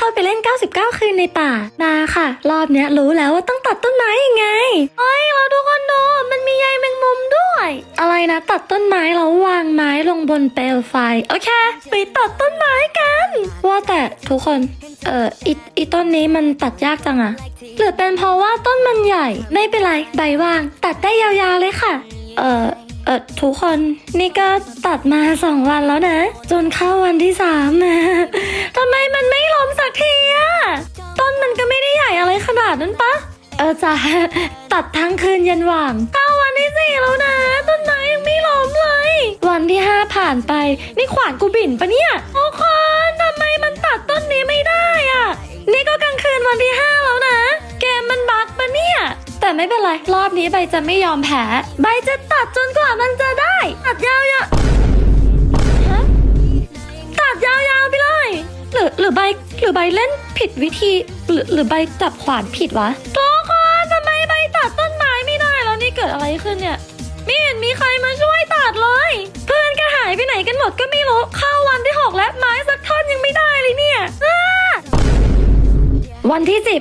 เข้าไปเล่น 99 คืนในป่า มาค่ะ รอบเนี้ยรู้แล้วว่าต้องตัดต้นไม้ยังไงเฮ้ยเราทุกคนดูมันมีใยแมงมุมด้วย อะไรนะตัดต้นไม้แล้ววางไม้ลงบนเปลวไฟ โอเค ไปตัดต้นไม้กัน ว่าแต่ทุกคน เอ่ออีอีต้นนี้มันตัดยากจังอะหรือเป็นเพราะว่าต้นมันใหญ่ ไม่เป็นไร ใบว่าง ตัดได้ยาวๆเลยค่ะ เอ่อเออทุกคนนี่ก็ตัดมาสองวันแล้วนะ จนเข้าวันที่สามทำไมมันไม่ เออจ้ะตัดทั้งคืนยันหว่างเข้าวันที่สี่แล้วนะ ต้นไม้ยังไม่ล้มเลย วันที่ห้าผ่านไป นี่ขวานกูบินปะเนี่ยทุกคนทำไมมันตัดต้นนี้ไม่ได้อะนี่ก็กลางคืนวันที่ห้าแล้วนะ เกมมันบั๊กปะเนี่ย แต่ไม่เป็นไร รอบนี้ใบจะไม่ยอมแพ้ ใบจะตัดจนกว่ามันจะได้ ตัดยาวๆฮะตัดยาวๆไปเลย หรือหรือใบหรือใบเล่นผิดวิธี หรือหรือใบจับขวานผิดวะก ดอะไรขึ้นเนี่ยไม่เห็นมีใครมาช่วยตัดเลย เพื่อนก็หายไปไหนกันหมดก็ไม่รู้เข้าวันที่หกแล้วไม้สักท่อนยังไม่ได้เลยเนี่ยวันที่สิบ